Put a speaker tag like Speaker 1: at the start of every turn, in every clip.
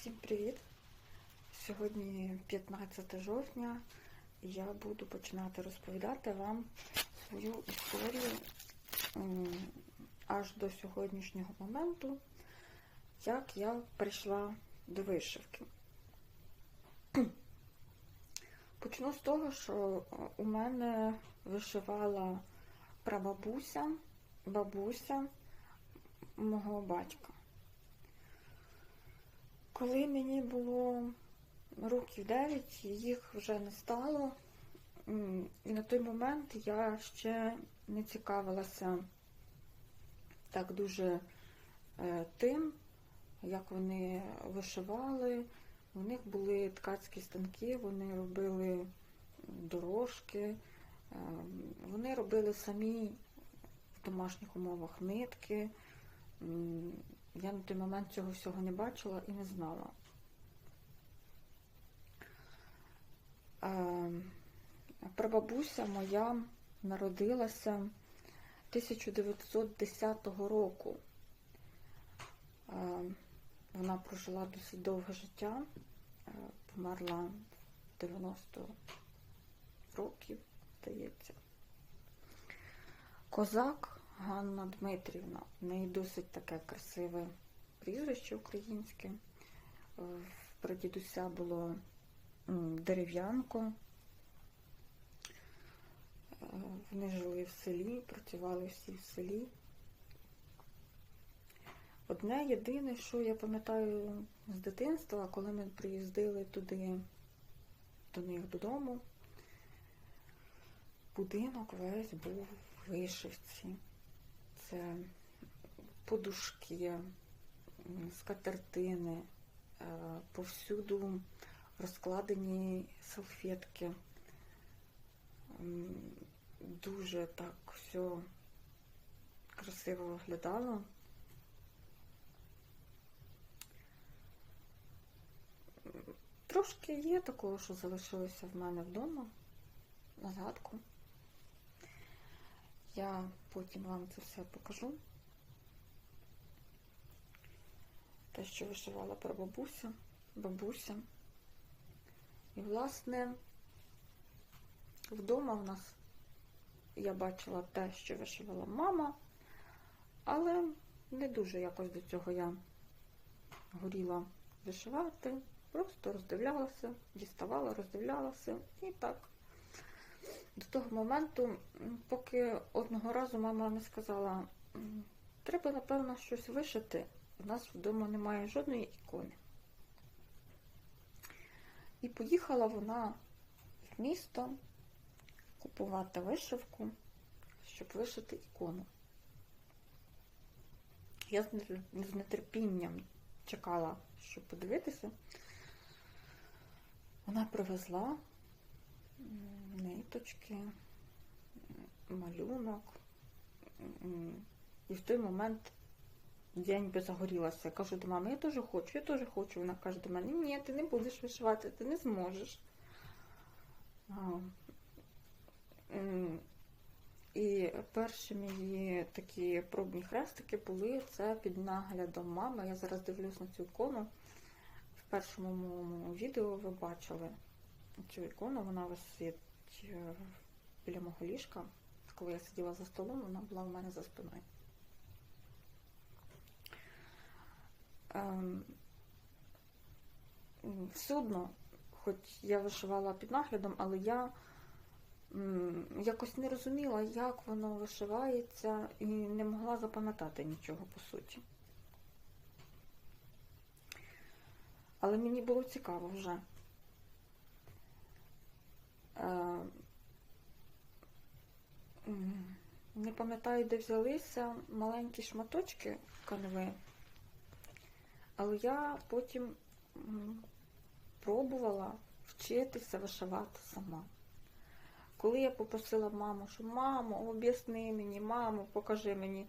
Speaker 1: Всім привіт! Сьогодні 15 жовтня і я буду починати розповідати вам свою історію аж до сьогоднішнього моменту, як я прийшла до вишивки. Почну з того, що у мене вишивала прабабуся, бабуся мого батька. Коли мені було років 9, їх вже не стало. І на той момент я ще не цікавилася так дуже е, тим, як вони вишивали. У них були ткацькі станки, вони робили дорожки, е, вони робили самі в домашніх умовах нитки. Я на той момент цього всього не бачила і не знала. Е, Прабабуся моя народилася 1910 року. Е, Вона прожила досить довге життя, е, померла 90 років, здається. Козак Ганна Дмитрівна. В неї досить таке красиве прізвище українське. Е, В прадідуся було дерев'янко. Е, Вони жили в селі, працювали всі в селі. Одне єдине, що я пам'ятаю з дитинства, коли ми приїздили туди до них додому, будинок весь був в вишивці. Це подушки, скатертини, е, повсюду розкладені салфетки. Дуже так все красиво виглядало. Трошки є такого, що залишилося в мене вдома на згадку. Я потім вам це все покажу. Те, що вишивала про бабуся, бабуся. І, власне, вдома в нас я бачила те, що вишивала мама, але не дуже якось до цього я горіла вишивати. Просто роздивлялася, діставала, роздивлялася і так. До того моменту, поки одного разу мама не сказала, треба, напевно, щось вишити. У нас вдома немає жодної ікони. І поїхала вона в місто купувати вишивку, щоб вишити ікону. Я з нетерпінням чекала, щоб подивитися. Вона привезла ниточки, малюнок. І в той момент я ніби загорілася. Я кажу до мами, я теж хочу, я теж хочу. Вона каже до мене, ні, ти не будеш вишивати, ти не зможеш. І перші мої такі пробні хрестики були це під наглядом мами. Я зараз дивлюсь на цю ікону. В першому моєму відео ви бачили цю ікону, вона висить е, біля мого ліжка. Коли я сиділа за столом, вона була в мене за спиною. Ем, одно, хоч я вишивала під наглядом, але я якось не розуміла, як воно вишивається, і не могла запам'ятати нічого по суті. Але мені було цікаво вже. Не пам'ятаю, де взялися маленькі шматочки канви, але я потім пробувала вчитися вишивати сама. Коли я попросила маму, що мамо, об'ясни мені, мамо, покажи мені.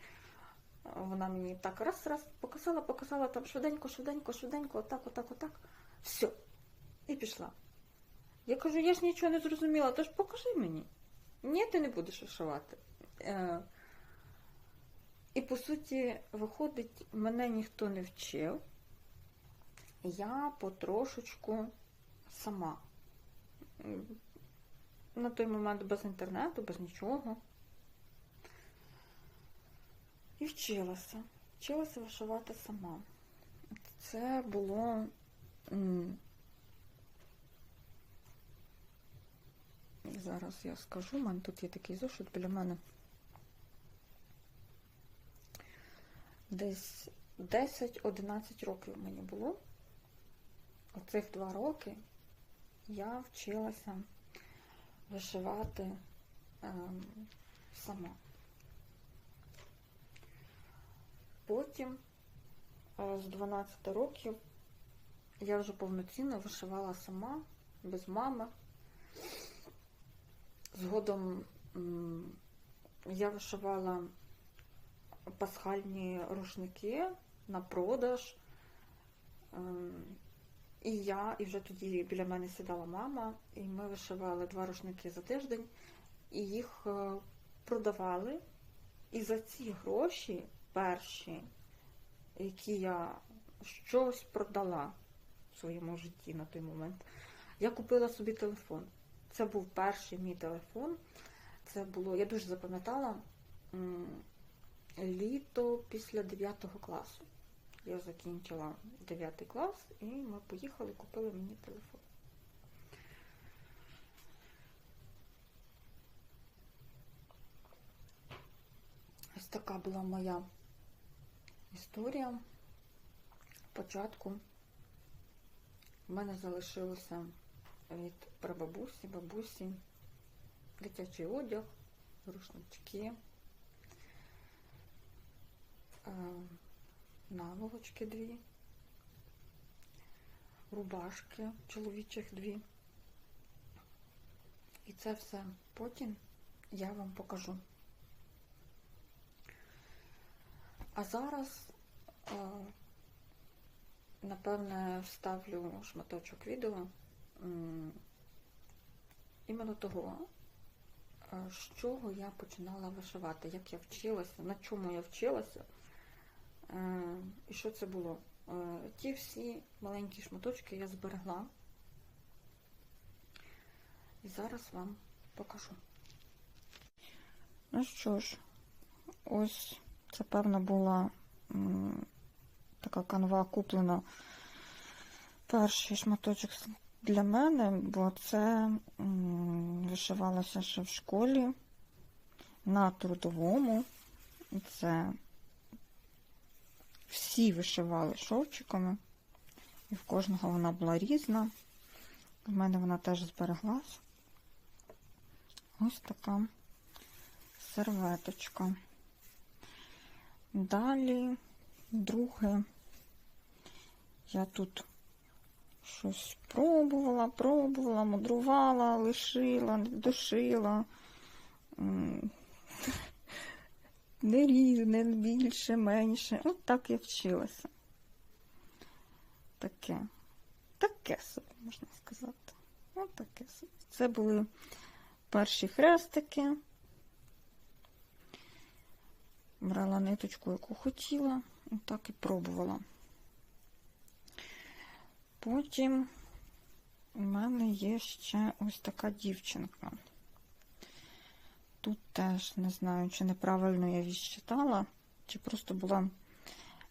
Speaker 1: Вона мені так раз-раз показала, показала там швиденько, швиденько, швиденько, отак, отак, отак. Все. І пішла. Я кажу, я ж нічого не зрозуміла, тож покажи мені. Ні, ти не будеш вишивати. Е, І по суті, виходить, мене ніхто не вчив. я потрошечку сама. На той момент без інтернету, без нічого. І вчилася. Вчилася вишивати сама. Це було. Зараз я скажу, у мене тут є такий зошит біля мене. Десь 10-11 років мені було. Оцих два роки я вчилася вишивати ем, сама. Потім е, з 12 років я вже повноцінно вишивала сама, без мами. Згодом я вишивала пасхальні рушники на продаж. Ем, І я, і вже тоді біля мене сідала мама, і ми вишивали два рушники за тиждень, і їх е, продавали. І за ці гроші перші, які я щось продала в своєму житті на той момент, я купила собі телефон. Це був перший мій телефон. Це було, я дуже запам'ятала літо після 9 класу. Я закінчила 9 клас і ми поїхали, купили мені телефон. Ось така була моя історія. Спочатку в мене залишилося від прабабусі, бабусі, дитячий одяг, рушнички, наволочки дві, рубашки чоловічих дві. І це все потім я вам покажу. А зараз, напевне, вставлю шматочок відео іменно того, з чого я починала вишивати, як я вчилася, на чому я вчилася, е, і що це було. Е, Ті всі маленькі шматочки я зберегла. І зараз вам покажу. Ну що ж, ось це, певно, була така канва куплена перший шматочок для мене, бо це вишивалося ще в школі на трудовому. Це всі вишивали шовчиками, і в кожного вона була різна. В мене вона теж збереглась. Ось така серветочка. Далі, друге, я тут щось пробувала, пробувала, мудрувала, лишила, дошила. Не різне, більше, менше. От так я вчилася. Таке. Таке собі, можна сказати. От таке собі. Це були перші хрестики. Брала ниточку, яку хотіла, і так і пробувала. Потім у мене є ще ось така дівчинка. Тут теж не знаю, чи неправильно я відчитала, чи просто була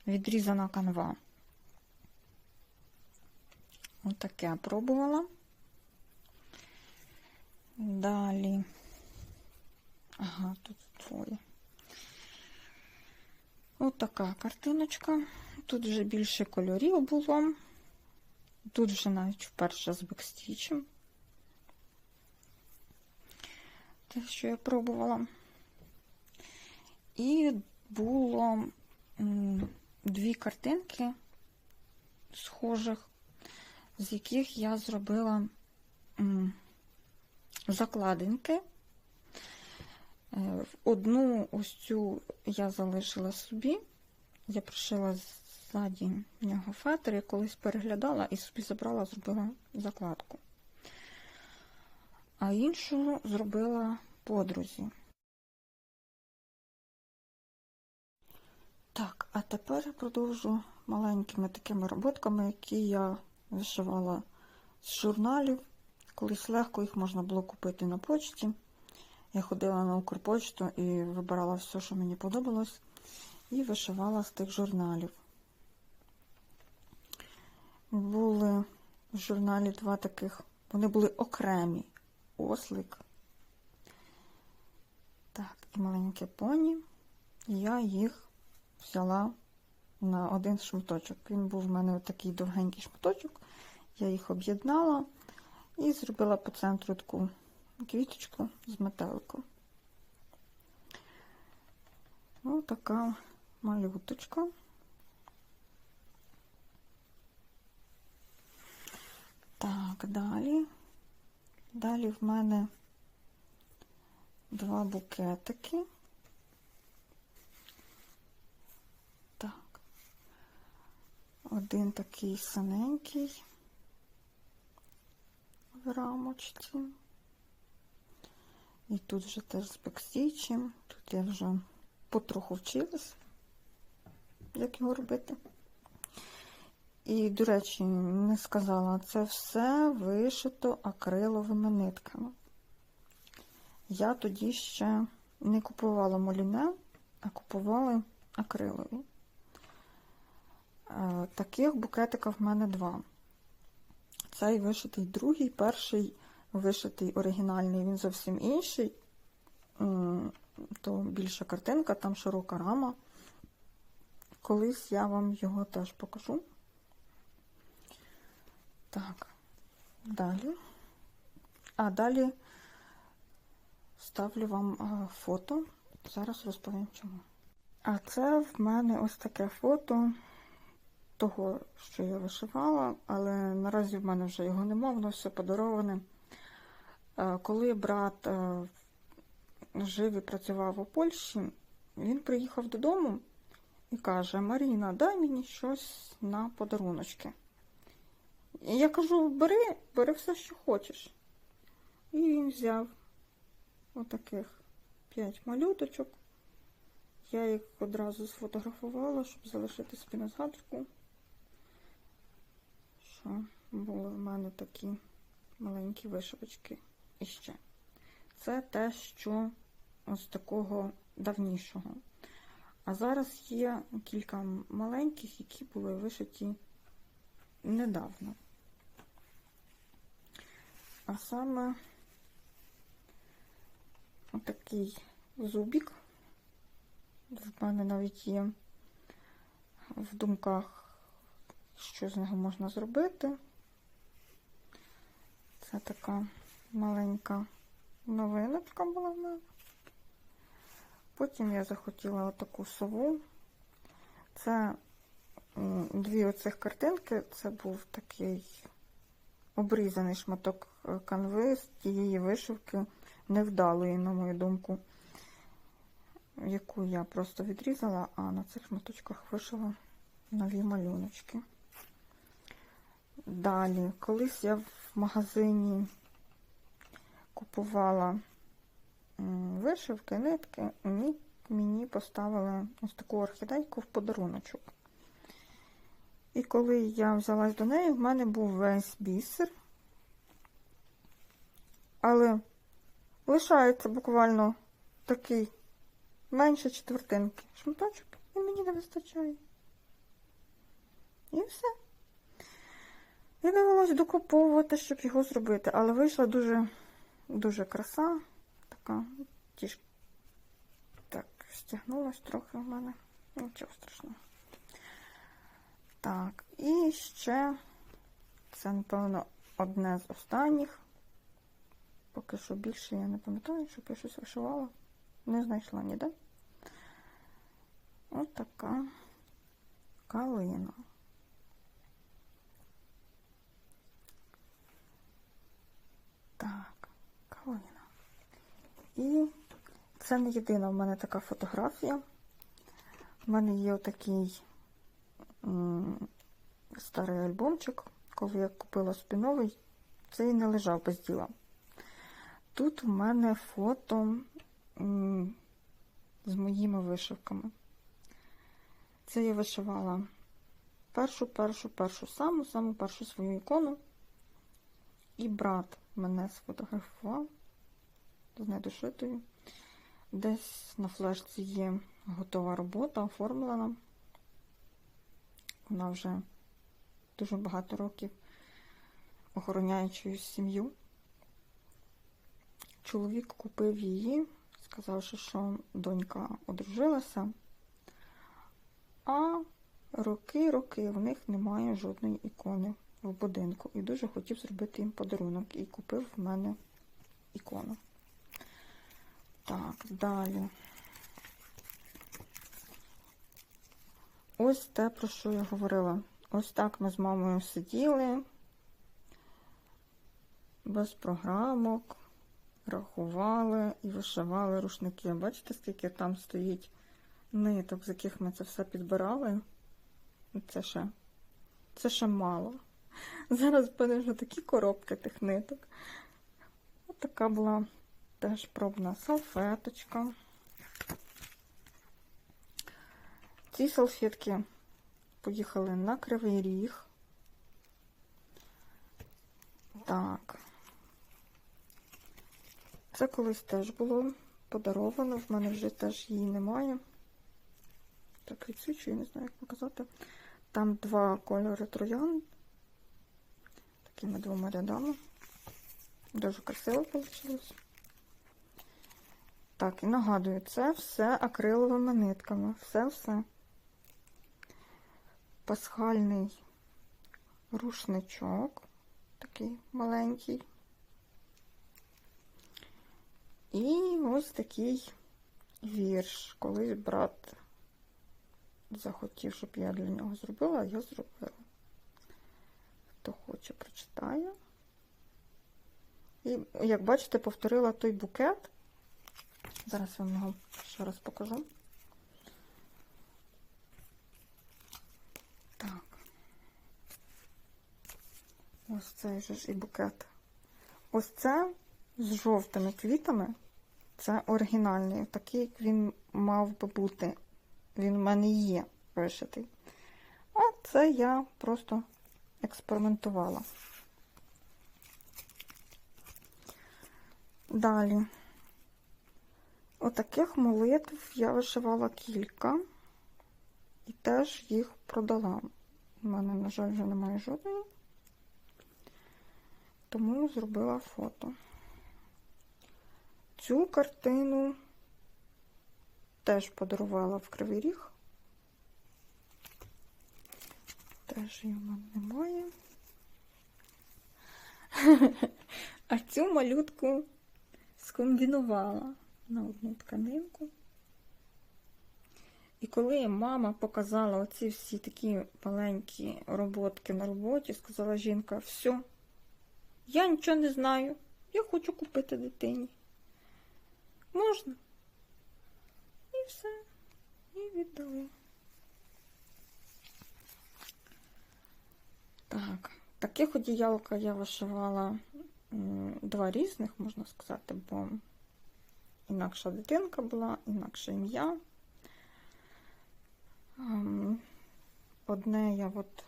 Speaker 1: відрізана канва. Ось таке пробувала. Далі. Ага, тут двоє. Ось така картиночка. Тут вже більше кольорів було. Тут вже навіть вперше з бекстічем. Те, що я пробувала. І було дві картинки схожих, з яких я зробила закладинки. Е, Одну ось цю я залишила собі. Я пришила ззаді в нього фетр, я колись переглядала і собі забрала, зробила закладку. А іншу зробила подрузі. Так, а тепер я продовжу маленькими такими роботками, які я вишивала з журналів. Колись легко їх можна було купити на почті. Я ходила на Укрпочту і вибирала все, що мені подобалось, і вишивала з тих журналів. Були в журналі два таких, вони були окремі. Ослик. Так, і маленьке поні. Я їх взяла на один шматочок. Він був в мене такий довгенький шматочок. Я їх об'єднала і зробила по центру таку квіточку з метеликом. Ось така малюточка. Так, далі. Далі в мене два букетики. Так. Один такий синенький в рамочці. І тут вже теж з бекстічем. Тут я вже потроху вчилась, як його робити. І, до речі, не сказала, це все вишито акриловими нитками. Я тоді ще не купувала моліне, а купувала акрилові. Е, Таких букетиків в мене два. Цей вишитий другий, перший вишитий оригінальний, він зовсім інший. То більша картинка, там широка рама. Колись я вам його теж покажу. Так, далі. А далі ставлю вам фото. Зараз розповім чому. А це в мене ось таке фото того, що я вишивала, але наразі в мене вже його нема, воно все подароване. Коли брат жив і працював у Польщі, він приїхав додому і каже: Маріна, дай мені щось на подаруночки. І я кажу, бери, бери все, що хочеш. І він взяв отаких п'ять малюточок. Я їх одразу сфотографувала, щоб залишити собі на згадку. Що були в мене такі маленькі вишивочки іще. Це те, що ось такого давнішого. А зараз є кілька маленьких, які були вишиті недавно. А саме отакий зубик. В мене навіть є в думках, що з нього можна зробити. Це така маленька новиночка була в мене. Потім я захотіла отаку сову. Це дві оцих картинки, це був такий обрізаний шматок е, канви з тієї вишивки, невдалої, на мою думку, яку я просто відрізала, а на цих шматочках вишила нові малюночки. Далі, колись я в магазині купувала вишивки, нитки, мені поставили ось таку орхідейку в подаруночок. І коли я взялась до неї, в мене був весь бісер, але лишається буквально такий менше четвертинки шматочок, і мені не вистачає. І все. І довелося докуповувати, щоб його зробити. Але вийшла дуже дуже краса, така тішки так, стягнулась трохи в мене. Нічого страшного. Так, і ще це, напевно, одне з останніх. Поки що більше я не пам'ятаю, щоб я щось вишивала. Не знайшла ніде. Ось така калина. Так, калина. І це не єдина в мене така фотографія. У мене є отакий старий альбомчик, коли я купила спіновий, цей не лежав без діла. Тут у мене фото з моїми вишивками. Це я вишивала першу, першу, першу, саму, саму першу свою ікону. І брат мене сфотографував з недошитою. Десь на флешці є готова робота, оформлена. Вона вже дуже багато років охороняє сім'ю. Чоловік купив її, сказавши, що донька одружилася, а роки-роки в них немає жодної ікони в будинку. І дуже хотів зробити їм подарунок і купив в мене ікону. Так, далі. Ось те, про що я говорила. Ось так ми з мамою сиділи, без програмок, рахували і вишивали рушники. Бачите, скільки там стоїть ниток, з яких ми це все підбирали? Це ще, це ще мало. Зараз мене вже такі коробки тих ниток. Ось така була теж пробна салфеточка. Ці салфетки поїхали на Кривий Ріг. Так. Це колись теж було подаровано, в мене вже теж її немає. Так, відсвічую, не знаю, як показати. Там два кольори троян. Такими двома рядами. Дуже красиво вийшло. Так, і нагадую, це все акриловими нитками. Все-все. Пасхальний рушничок, такий маленький. І ось такий вірш. Колись брат захотів, щоб я для нього зробила, а я зробила. Хто хоче, прочитає. І, як бачите, повторила той букет. Зараз я вам його ще раз покажу. Ось цей же ж і букет. Ось це з жовтими квітами. Це оригінальний, такий, як він мав би бути. Він в мене є вишитий. А це я просто експериментувала. Далі. Отаких молитв я вишивала кілька і теж їх продала. У мене, на жаль, вже немає жодної, тому зробила фото. Цю картину теж подарувала в Кривий Ріг. Теж її в мене немає. А цю малютку скомбінувала на одну тканинку. І коли мама показала оці всі такі маленькі роботки на роботі, сказала жінка, все, я нічого не знаю, я хочу купити дитині. Можна? І все. І віддала. Так, таких одіялка я вишивала два різних, можна сказати, бо інакша дитинка була, інакше ім'я. Одне я от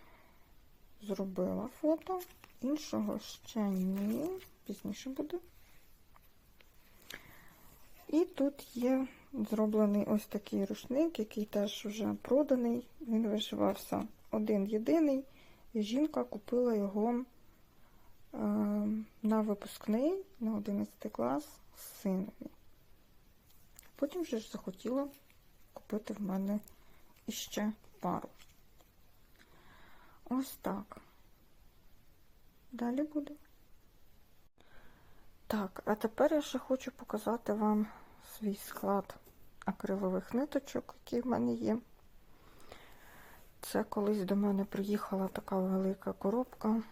Speaker 1: зробила фото, іншого ще ні, пізніше буде. І тут є зроблений ось такий рушник, який теж вже проданий. Він вишивався один єдиний, і жінка купила його е, на випускний на 11 клас синові. Потім вже ж захотіла купити в мене іще пару. Ось так. Далі буде. Так, а тепер я ще хочу показати вам свій склад акрилових ниточок, які в мене є. Це колись до мене приїхала така велика коробка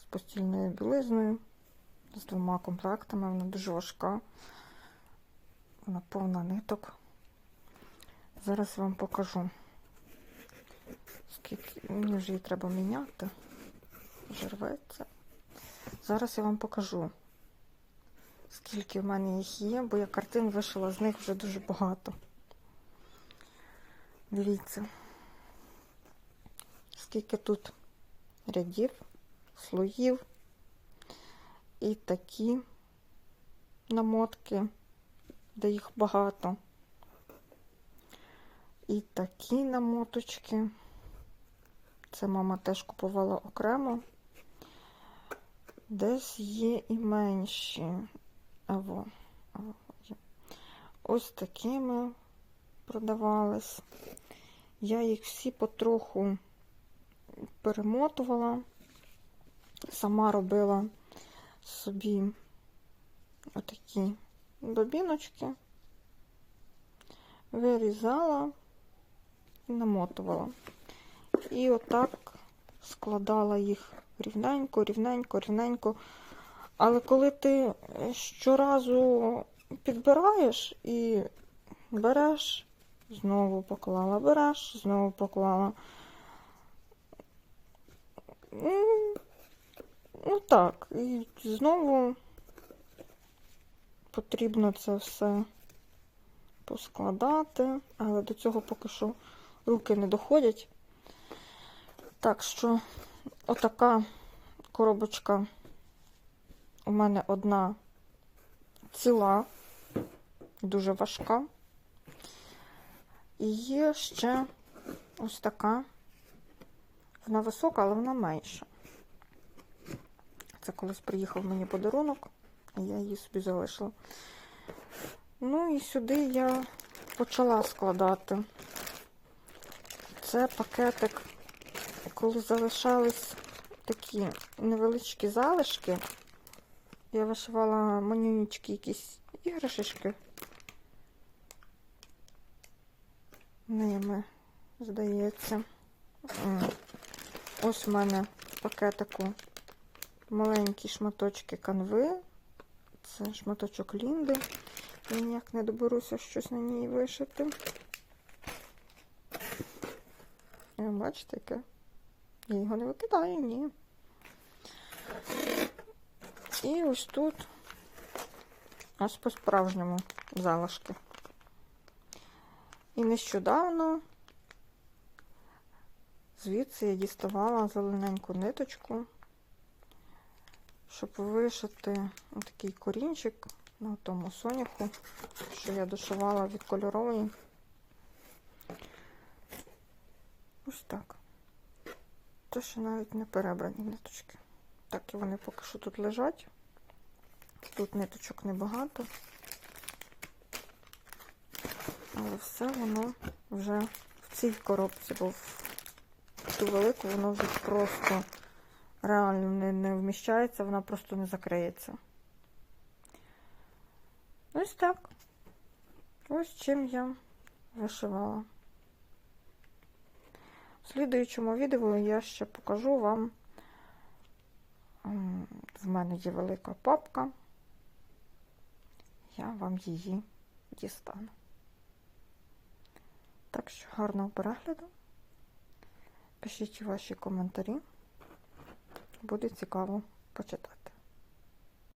Speaker 1: з постільною білизною, з двома комплектами, вона дуже важка, вона повна ниток. Зараз вам покажу, скільки мені вже її треба міняти, вже рветься. Зараз я вам покажу скільки в мене їх є, бо я картин вишила з них вже дуже багато. Дивіться, скільки тут рядів, слоїв і такі намотки, де їх багато. І такі намоточки. Це мама теж купувала окремо. Десь є і менші. Аво, аво. Ось такими продавались. Я їх всі потроху перемотувала, сама робила собі отакі бобіночки, вирізала і намотувала. І отак складала їх рівненько, рівненько, рівненько. Але коли ти щоразу підбираєш і береш, знову поклала, береш, знову поклала. Ну так, і знову потрібно це все поскладати, але до цього поки що руки не доходять. Так що отака коробочка у мене одна ціла, дуже важка. І є ще ось така. Вона висока, але вона менша. Це колись приїхав мені подарунок, а я її собі залишила. Ну і сюди я почала складати. Це пакетик, коли залишались такі невеличкі залишки. Я вишивала манюнічки якісь іграшечки. Ними, здається. Ось в мене пакетику маленькі шматочки канви. Це шматочок лінди. Я ніяк не доберуся щось на ній вишити. Е, Бачите, яке? Я його не викидаю, ні. І ось тут ось по-справжньому залишки. І нещодавно звідси я діставала зелененьку ниточку, щоб вишити такий корінчик на тому соняху, що я дошивала від кольорової. Ось так. Це ще навіть не перебрані ниточки. Так і вони поки що тут лежать. Тут ниточок небагато. Але все воно вже в цій коробці, бо в ту велику воно вже просто реально не, не вміщається, вона просто не закриється. Ось так. Ось чим я вишивала. В слідуючому відео я ще покажу вам. В мене є велика папка. Я вам її дістану. Так що гарного перегляду. Пишіть ваші коментарі. Буде цікаво почитати.